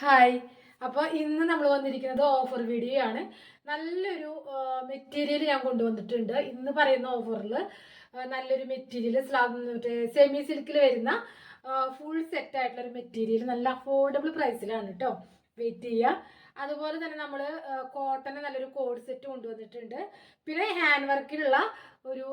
Hi. അപ്പോൾ ഇന്ന് നമ്മൾ വന്നിരിക്കുന്നത് ഓഫർ വീഡിയോ ആണ്. നല്ലൊരു മെറ്റീരിയൽ ഞാൻ കൊണ്ടുവന്നിട്ടുണ്ട്. ഇന്ന് പറയുന്ന ഓഫറിൽ നല്ലൊരു മെറ്റീരിയൽ മറ്റേ സെമി സിൽക്കിൽ വരുന്ന ഫുൾ സെറ്റ് ആയിട്ടുള്ള ഒരു മെറ്റീരിയൽ നല്ല അഫോർഡബിൾ പ്രൈസിലാണ് കേട്ടോ വെയിറ്റ് ചെയ്യുക അതുപോലെ തന്നെ നമ്മൾ കോട്ടൺ നല്ലൊരു കോഡ് സെറ്റ് കൊണ്ടുവന്നിട്ടുണ്ട്. പിന്നെ ഹാൻഡ് വർക്കിലുള്ള ഒരു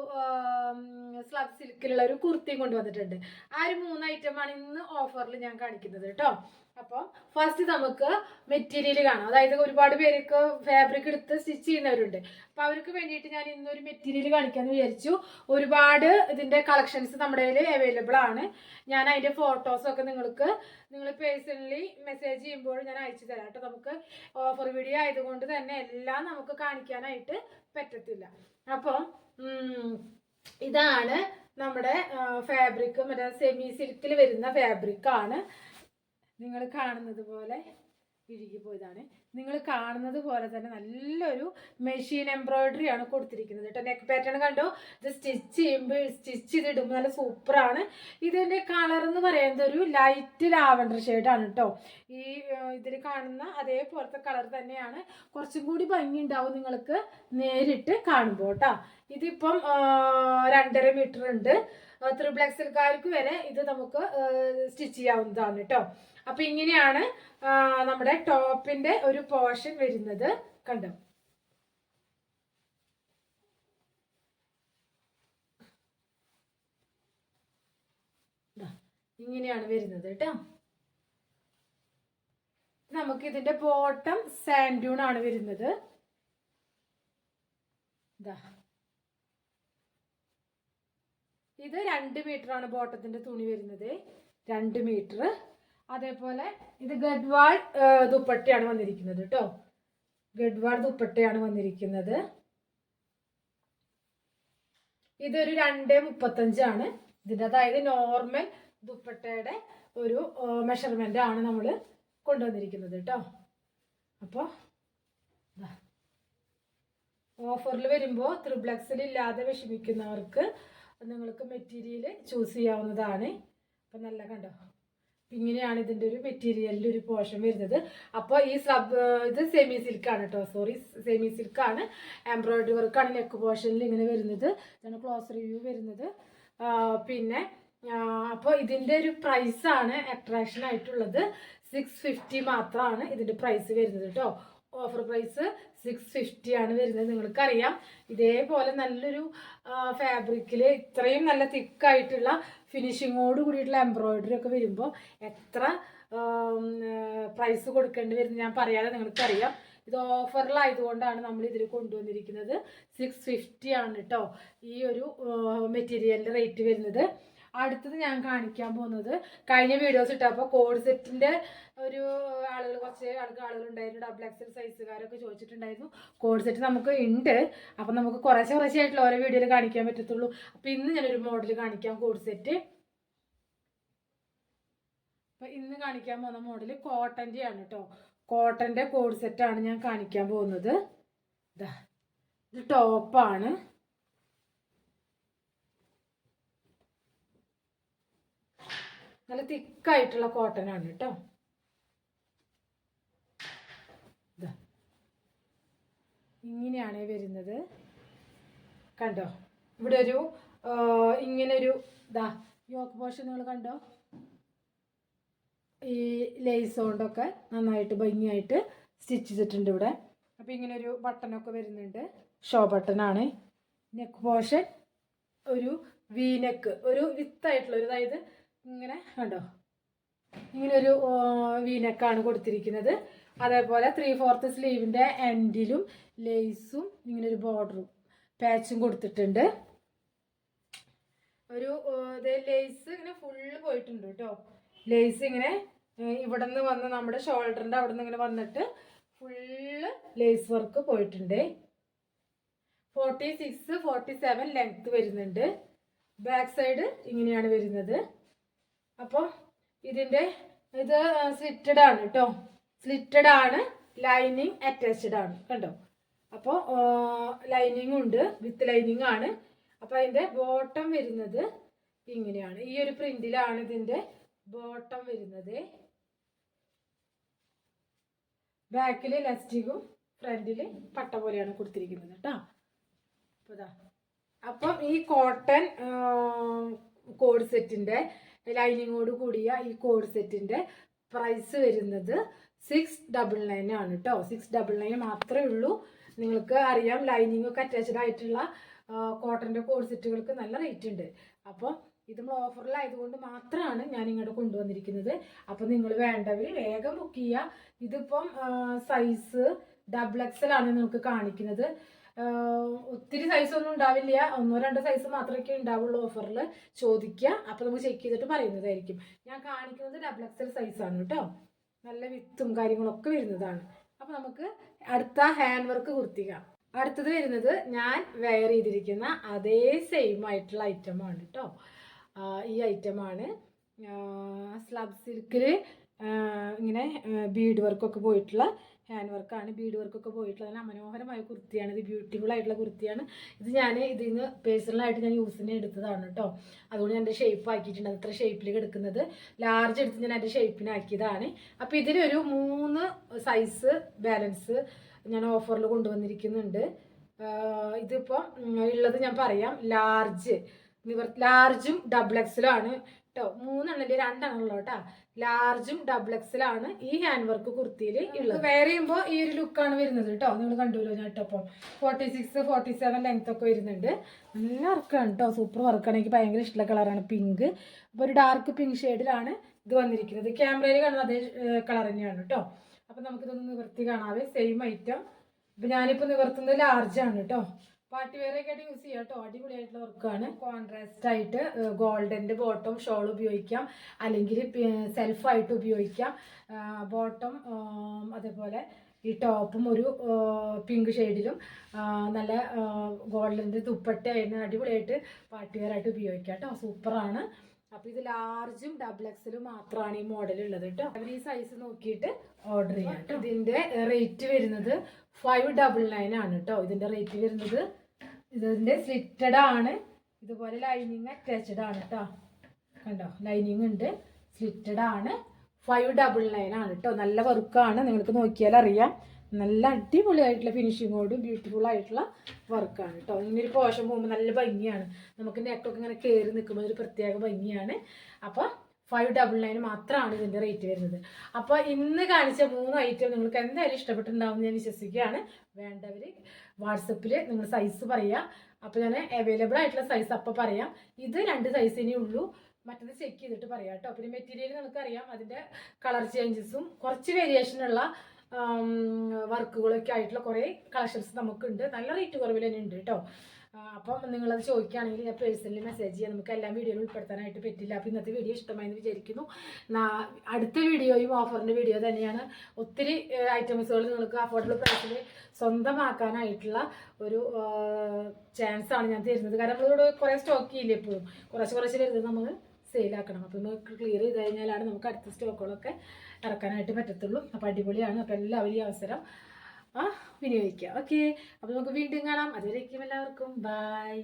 സ്ലബ് സിൽക്കിലുള്ള ഒരു കുർത്തിയും കൊണ്ടുവന്നിട്ടുണ്ട്. ആ ഒരു മൂന്ന് ഐറ്റമാണ് ഇന്ന് ഓഫറിൽ ഞാൻ കാണിക്കുന്നത് കേട്ടോ അപ്പോൾ ഫസ്റ്റ് നമുക്ക് മെറ്റീരിയൽ കാണാം. അതായത് ഒരുപാട് പേർക്ക് ഫാബ്രിക് എടുത്ത് സ്റ്റിച്ച് ചെയ്യുന്നവരുണ്ട്. അപ്പോൾ അവർക്ക് വേണ്ടിയിട്ട് ഞാൻ ഇന്നൊരു മെറ്റീരിയൽ കാണിക്കാമെന്ന് വിചാരിച്ചു. ഒരുപാട് ഇതിന്റെ കളക്ഷൻസ് നമ്മുടെ കയ്യിൽ അവൈലബിൾ ആണ്. ഞാൻ അതിന്റെ ഫോട്ടോസൊക്കെ നിങ്ങൾക്ക് നിങ്ങൾ പേഴ്സണലി മെസ്സേജ് ചെയ്യുമ്പോൾ ഞാൻ അയച്ചു തരാം കേട്ടോ. നമുക്ക് ഓഫർ വീഡിയോ ആയതുകൊണ്ട് തന്നെ എല്ലാം നമുക്ക് കാണിക്കാനായിട്ട് പറ്റത്തില്ല. അപ്പം ഉം, ഇതാണ് നമ്മുടെ ഫാബ്രിക് മറ്റേ സെമി സിൽക്കിൽ വരുന്ന ഫാബ്രിക് ആണ്. നിങ്ങൾ കാണുന്നത് പോലെ ഇഴുകി പോയതാണ്. നിങ്ങൾ കാണുന്നത് പോലെ തന്നെ നല്ലൊരു മെഷീൻ എംബ്രോയിഡറി ആണ് കൊടുത്തിരിക്കുന്നത് കേട്ടോ. നെക്ക് പാറ്റേൺ കണ്ടോ? ഇത് സ്റ്റിച്ച് ചെയ്യുമ്പോൾ സ്റ്റിച്ച് ചെയ്തിടുമ്പോൾ നല്ല സൂപ്പറാണ് ഇതിന്റെ കളർ എന്ന് പറയുന്നത് ഒരു ലൈറ്റ് ലാവണ്ടർ ഷെയ്ഡാണ് കേട്ടോ. ഈ ഇതിൽ കാണുന്ന അതേപോലത്തെ കളർ തന്നെയാണ്. കുറച്ചും കൂടി ഭംഗി ഉണ്ടാവും നിങ്ങൾക്ക് നേരിട്ട് കാണുമ്പോൾ കേട്ടോ. ഇതിപ്പം രണ്ടര മീറ്റർ ഉണ്ട്. ത്രിപ്ലക്സിൽക്കാർക്ക് വരെ ഇത് നമുക്ക് സ്റ്റിച്ച് ചെയ്യാവുന്നതാണ് കേട്ടോ. അപ്പൊ ഇങ്ങനെയാണ് നമ്മുടെ ടോപ്പിന്റെ ഒരു പോർഷൻ വരുന്നത്. കണ്ടോ? ഇങ്ങനെയാണ് വരുന്നത് കേട്ടോ. നമുക്ക് ഇതിന്റെ ബോട്ടം സാൻഡൂൺ ആണ് വരുന്നത്. ഇത് രണ്ട് മീറ്റർ ആണ് ബോട്ടത്തിന്റെ തുണി വരുന്നത്. രണ്ട് മീറ്റർ അതേപോലെ ഇത് ഗഡ്വാൾ ദുപ്പട്ടയാണ് വന്നിരിക്കുന്നത് കേട്ടോ ഗഡ്വാൾ ദുപ്പട്ടയാണ് വന്നിരിക്കുന്നത്. ഇതൊരു രണ്ട് മുപ്പത്തഞ്ചാണ്. ഇതിന്റെ അതായത് നോർമൽ ദുപ്പട്ടയുടെ ഒരു മെഷർമെന്റ് ആണ് നമ്മൾ കൊണ്ടുവന്നിരിക്കുന്നത് കേട്ടോ അപ്പോൾ ഓഫറിൽ വരുമ്പോൾ ത്രിബ്ലക്സിൽ ഇല്ലാതെ വിഷമിക്കുന്നവർക്ക് നിങ്ങൾക്ക് മെറ്റീരിയൽ ചൂസ് ചെയ്യാവുന്നതാണ്. അപ്പം നല്ല കണ്ടോ? ഇങ്ങനെയാണ് ഇതിന്റെ ഒരു മെറ്റീരിയലിൽ ഒരു പോർഷൻ വരുന്നത്. അപ്പോൾ ഈ സബ് ഇത് സെമി സിൽക്കാണ് കേട്ടോ സോറി സെമി സിൽക്കാണ് എംബ്രോയിഡറി വർക്കാണ് നെക്ക് പോർഷനിൽ ഇങ്ങനെ വരുന്നത്. ഇതാണ് ക്ലോസ് റിവ്യൂ വരുന്നത്. പിന്നെ അപ്പോൾ ഇതിന്റെ ഒരു പ്രൈസാണ് അട്രാക്ഷൻ ആയിട്ടുള്ളത് സിക്സ് ഫിഫ്റ്റി മാത്രമാണ് ഇതിന്റെ പ്രൈസ് വരുന്നത് കേട്ടോ ഓഫർ പ്രൈസ് സിക്സ് ഫിഫ്റ്റി ആണ് വരുന്നത്. നിങ്ങൾക്കറിയാം. ഇതേപോലെ നല്ലൊരു ഫാബ്രിക്കിൽ ഇത്രയും നല്ല തിക്കായിട്ടുള്ള ഫിനിഷിങ്ങോട് കൂടിയിട്ടുള്ള എംബ്രോയിഡറി ഒക്കെ വരുമ്പോൾ എത്ര പ്രൈസ് കൊടുക്കേണ്ടി വരുന്നത് ഞാൻ പറയാതെ നിങ്ങൾക്കറിയാം. ഇത് ഓഫറിലായതുകൊണ്ടാണ് നമ്മൾ ഇതിൽ കൊണ്ടുവന്നിരിക്കുന്നത്. സിക്സ് ഫിഫ്റ്റി ആണ് കേട്ടോ ഈ ഒരു മെറ്റീരിയലിന്റെ റേറ്റ് വരുന്നത്. അടുത്തത് ഞാൻ കാണിക്കാൻ പോകുന്നത് കഴിഞ്ഞ വീഡിയോസ് ഇട്ടപ്പോൾ കോഡ് സെറ്റിന്റെ ഒരു ആളുകൾ കുറച്ച് ആൾക്ക് ആളുകൾ ഉണ്ടായിരുന്നു ഡബിൾ എക്സൽ സൈസുകാരൊക്കെ ചോദിച്ചിട്ടുണ്ടായിരുന്നു. കോഡ് സെറ്റ് നമുക്ക് ഉണ്ട് അപ്പം നമുക്ക് കുറച്ച് കുറച്ചായിട്ടുള്ള ഓരോ വീഡിയോയിൽ കാണിക്കാൻ പറ്റത്തുള്ളൂ. അപ്പം ഇന്ന് ഞാനൊരു മോഡൽ കാണിക്കാം കോഡ് സെറ്റ് അപ്പം ഇന്ന് കാണിക്കാൻ പോകുന്ന മോഡൽ കോട്ടന്റെ ആണ് കേട്ടോ കോട്ടന്റെ കോഡ് സെറ്റാണ് ഞാൻ കാണിക്കാൻ പോകുന്നത്. ഇത് ടോപ്പാണ് നല്ല തിക്കായിട്ടുള്ള കോട്ടൺ ആണ് കേട്ടോ. ഇങ്ങനെയാണ് വരുന്നത്. കണ്ടോ? ഇവിടെ ഒരു ഇങ്ങനെ ഒരു ഇതാ യോക്ക് പോഷൻ നിങ്ങൾ കണ്ടോ? ഈ ലേസ് കൊണ്ടൊക്കെ നന്നായിട്ട് ഭംഗിയായിട്ട് സ്റ്റിച്ച് ചെയ്തിട്ടുണ്ട് ഇവിടെ. അപ്പോൾ ഇങ്ങനെ ഒരു ബട്ടണൊക്കെ വരുന്നുണ്ട്. ഷോ ബട്ടണാണ് നെക്ക് പോഷൻ ഒരു വി നെക്ക് ഒരു വിത്തായിട്ടുള്ള ഒരു അതായത് ഇങ്ങനെ കണ്ടോ? ഇങ്ങനെ ഒരു വീനക്കാണ് കൊടുത്തിരിക്കുന്നത്. അതേപോലെ ത്രീ ഫോർത്ത് സ്ലീവിന്റെ എൻഡിലും ലേസും ഇങ്ങനെ ഒരു ബോർഡറും പാച്ചും കൊടുത്തിട്ടുണ്ട്. ഒരു ലേസ് ഇങ്ങനെ ഫുള്ള് പോയിട്ടുണ്ട് കേട്ടോ. ലേസ് ഇങ്ങനെ ഇവിടെ നിന്ന് വന്ന് നമ്മുടെ ഷോൾഡറിന്റെ അവിടെ നിന്ന് ഇങ്ങനെ വന്നിട്ട് ഫുള്ള് ലേസ് വർക്ക് പോയിട്ടുണ്ട്. Forty six forty seven length വരുന്നുണ്ട്. ബാക്ക് സൈഡ് ഇങ്ങനെയാണ് വരുന്നത്. അപ്പോൾ ഇതിന്റെ ഇത് സ്ലിറ്റഡ് ആണ് കേട്ടോ സ്ലിറ്റഡ് ആണ് ലൈനിങ് അറ്റാച്ച്ഡ് ആണ് കണ്ടോ? അപ്പോൾ ലൈനിങ് ഉണ്ട് വിത്ത് ലൈനിങ് ആണ്. അപ്പോൾ അതിന്റെ ബോട്ടം വരുന്നത് ഇങ്ങനെയാണ്. ഈ ഒരു പ്രിന്റിലാണ് ഇതിന്റെ ബോട്ടം വരുന്നത്. ബാക്കിൽ ഇലാസ്റ്റിക്കും ഫ്രണ്ടിൽ പട്ട പോലെയാണ് കൊടുത്തിരിക്കുന്നത് കേട്ടോ അപ്പോൾ ഈ കോട്ടൺ കോഡ് സെറ്റിന്റെ ലൈനിങ്ങോട് കൂടിയ ഈ കോഡ് സെറ്റിന്റെ പ്രൈസ് വരുന്നത് സിക്സ് ഡബിൾ നയൻ ആണ് കേട്ടോ സിക്സ് ഡബിൾ നയൻ മാത്രമേ ഉള്ളൂ. നിങ്ങൾക്ക് അറിയാം ലൈനിങ് ഒക്കെ അറ്റാച്ച്ഡ് ആയിട്ടുള്ള കോട്ടന്റെ കോഡ് സെറ്റുകൾക്ക് നല്ല റേറ്റ് ഉണ്ട്. അപ്പോൾ ഇത് നമ്മൾ ഓഫറിലായതുകൊണ്ട് മാത്രമാണ് ഞാൻ ഇങ്ങോട്ട് കൊണ്ടുവന്നിരിക്കുന്നത്. അപ്പോൾ നിങ്ങൾ വേണ്ടവർ വേഗം ബുക്ക് ചെയ്യുക. ഇതിപ്പം സൈസ് ഡബിൾ എക്സൽ ആണ് നിങ്ങൾക്ക് കാണിക്കുന്നത്. ഒത്തിരി സൈസ് ഒന്നും ഉണ്ടാവില്ല. ഒന്നോ രണ്ടോ സൈസ് മാത്രമേ ഉണ്ടാവുള്ളൂ ഓഫറിൽ ചോദിക്കുക. അപ്പോൾ നമുക്ക് ചെക്ക് ചെയ്തിട്ട് പറയുന്നതായിരിക്കും. ഞാൻ കാണിക്കുന്നത് ഡബിൾ എക്സൽ സൈസ് ആണ് കേട്ടോ. നല്ല വിത്തും കാര്യങ്ങളൊക്കെ വരുന്നതാണ്. അപ്പോൾ നമുക്ക് അടുത്ത ഹാൻഡ് വർക്ക് കുർത്തിക. അടുത്തത് വരുന്നത് ഞാൻ വെയർ ചെയ്തിരിക്കുന്ന അതേ സെയിം ആയിട്ടുള്ള ഐറ്റമാണ് കേട്ടോ. ഈ ഐറ്റമാണ് സ്ലബ് സിൽക്കിൽ ഇങ്ങനെ ബീഡ് വർക്കൊക്കെ പോയിട്ടുള്ള ഹാൻഡ് വർക്കാണ് ബീഡ് വർക്കൊക്കെ പോയിട്ടുള്ള നല്ല മനോഹരമായ കുർത്തിയാണ്. ഇത് ബ്യൂട്ടിഫുൾ ആയിട്ടുള്ള കുർത്തിയാണ്. ഇത് ഞാൻ ഇതിൽ നിന്ന് പേഴ്സണലായിട്ട് ഞാൻ യൂസിന് എടുത്തതാണ് കേട്ടോ അതുകൊണ്ട് ഞാൻ എന്റെ ഷേപ്പ് ആക്കിയിട്ടുണ്ട്. അത്ര ഷേപ്പിൽ കിടക്കുന്നത്. ലാർജ് എടുത്ത് ഞാൻ എന്റെ ഷേപ്പിനാക്കിയതാണ് അപ്പോൾ ഇതിലൊരു മൂന്ന് സൈസ് ബാലൻസ് ഞാൻ ഓഫറിൽ കൊണ്ടുവന്നിരിക്കുന്നുണ്ട്. ഇതിപ്പോൾ ഉള്ളത് ഞാൻ പറയാം. ലാർജ് ലാർജും ഡബിൾ എക്സലും ആണ്. കേട്ടോ. മൂന്നെണ്ണല്ലേ? രണ്ടെണ്ണം ഉള്ളു കേട്ടോ ലാർജും ഡബിൾ എക്സലാണ് ഈ ഹാൻഡ് വർക്ക് കുർത്തിയിൽ ഉള്ളത്. വേറെ ചെയ്യുമ്പോൾ ഈ ഒരു ലുക്കാണ് വരുന്നത് കേട്ടോ. നിങ്ങൾ കണ്ടുല്ലോ ഞാൻ ഇട്ടപ്പോൾ forty six forty seven length ഒക്കെ വരുന്നുണ്ട്. നല്ല വർക്കാണ് കേട്ടോ. സൂപ്പർ വർക്കാണ് എനിക്ക് ഭയങ്കര ഇഷ്ടമുള്ള കളറാണ് പിങ്ക് അപ്പോൾ ഒരു ഡാർക്ക് പിങ്ക് ഷെയ്ഡിലാണ് ഇത് വന്നിരിക്കുന്നത്. ക്യാമറയിൽ കാണുന്ന അതേ കളർ തന്നെയാണ് കേട്ടോ. അപ്പം നമുക്കിതൊന്ന് നിവർത്തി കാണാവേ. സെയിം ഐറ്റം ഇപ്പം ഞാനിപ്പോൾ നിവർത്തുന്നത് ലാർജാണ് കേട്ടോ. പാർട്ടി വെയർ ഒക്കെ ആയിട്ട് യൂസ് ചെയ്യാം കേട്ടോ. അടിപൊളിയായിട്ടുള്ള വർക്കാണ് കോൺട്രാസ്റ്റ് ആയിട്ട് ഗോൾഡന്റെ ബോട്ടം ഷോൾ ഉപയോഗിക്കാം. അല്ലെങ്കിൽ സെൽഫായിട്ട് ഉപയോഗിക്കാം. ബോട്ടം അതേപോലെ ഈ ടോപ്പും ഒരു പിങ്ക് ഷെയ്ഡിലും നല്ല ഗോൾഡന്റെ ദുപ്പട്ടയായിരുന്നു അടിപൊളിയായിട്ട് പാർട്ടി വെയർ ആയിട്ട് ഉപയോഗിക്കാം കേട്ടോ. സൂപ്പറാണ് അപ്പോൾ ഇത് ലാർജും ഡബിൾ എക്സലും മാത്രമാണ് ഈ മോഡൽ ഉള്ളത് കേട്ടോ. അവർ ഈ സൈസ് നോക്കിയിട്ട് ഓർഡർ ചെയ്യാം ഇതിന്റെ റേറ്റ് വരുന്നത് ഫൈവ് ഡബിൾ നയൻ ആണ് കേട്ടോ ഇതിന്റെ റേറ്റ് വരുന്നത്. ഇതിന്റെ സ്ലിറ്റഡ് ആണ്. ഇതുപോലെ ലൈനിങ് അറ്റാച്ച്ഡ് ആണ് കേട്ടോ കണ്ടോ? ലൈനിങ് ഉണ്ട്. സ്ലിറ്റഡ് ആണ്. ഫൈവ് ഡബിൾ നയൻ ആണ് കേട്ടോ നല്ല വർക്കാണ്. നിങ്ങൾക്ക് നോക്കിയാൽ അറിയാം. നല്ല അടിപൊളിയായിട്ടുള്ള ഫിനിഷിങ്ങോടും ബ്യൂട്ടിഫുൾ ആയിട്ടുള്ള വർക്കാണ് കേട്ടോ ഇങ്ങനെ ഒരു പോഷൻ പോകുമ്പോൾ നല്ല ഭംഗിയാണ്. നമുക്ക് നെക്കൊക്കെ ഇങ്ങനെ കയറി നിൽക്കുമ്പോൾ ഒരു പ്രത്യേക ഭംഗിയാണ്. അപ്പോൾ ഫൈവ് ഡബിൾ നയൻ മാത്രമാണ് ഇതിന്റെ റേറ്റ് വരുന്നത്. അപ്പോൾ ഇന്ന് കാണിച്ച മൂന്ന് ഐറ്റം നിങ്ങൾക്ക് എന്തായാലും ഇഷ്ടപ്പെട്ടിട്ടുണ്ടാവും ഞാൻ വിശ്വസിക്കുകയാണ്. വേണ്ടവർ വാട്സപ്പിൽ നിങ്ങൾ സൈസ് പറയുക അപ്പോൾ ഞാൻ അവൈലബിൾ ആയിട്ടുള്ള സൈസ് അപ്പോൾ പറയാം. ഇത് രണ്ട് സൈസിനേ ഉള്ളൂ. മറ്റത് ചെക്ക് ചെയ്തിട്ട് പറയാം കേട്ടോ പിന്നെ മെറ്റീരിയൽ നിങ്ങൾക്കറിയാം അതിന്റെ കളർ ചേഞ്ചസും കുറച്ച് വേരിയേഷനുള്ള വർക്കുകളൊക്കെ ആയിട്ടുള്ള കുറേ കളക്ഷൻസ് നമുക്കുണ്ട്. നല്ല റേറ്റ് കുറവിൽ തന്നെ ഉണ്ട് കേട്ടോ അപ്പം നിങ്ങളത് ചോദിക്കുകയാണെങ്കിൽ ഞാൻ പേഴ്സണലി മെസ്സേജ് ചെയ്യാം. നമുക്ക് എല്ലാ വീഡിയോയിലും ഉൾപ്പെടുത്താനായിട്ട് പറ്റില്ല. അപ്പോൾ ഇന്നത്തെ വീഡിയോ ഇഷ്ടമായി എന്ന് വിചാരിക്കുന്നു അടുത്ത വീഡിയോയും ഓഫറിന്റെ വീഡിയോ തന്നെയാണ്. ഒത്തിരി ഐറ്റംസുകൾ നിങ്ങൾക്ക് അഫോർഡബിൾ പ്രൈസിൽ സ്വന്തമാക്കാനായിട്ടുള്ള ഒരു ചാൻസ് ആണ് ഞാൻ തരുന്നത്. കാരണം നമ്മളിവിടെ കുറേ സ്റ്റോക്ക് ചെയ്യില്ല എപ്പോഴും കുറച്ച് കുറച്ച് വരുന്നത് നമ്മൾ സെയിലാക്കണം. അപ്പോൾ നമുക്ക് ക്ലിയർ ചെയ്ത് കഴിഞ്ഞാലാണ് നമുക്ക് അടുത്ത സ്റ്റോക്കുകളൊക്കെ ഇറക്കാനായിട്ട് പറ്റത്തുള്ളൂ. അപ്പോൾ അടിപൊളിയാണ്. അപ്പോൾ എല്ലാവരും ഈ അവസരം വിനിയോഗിക്കുക ഓക്കെ. അപ്പോൾ നമുക്ക് വീണ്ടും കാണാം. അതുവരേക്കും എല്ലാവർക്കും. ബൈ.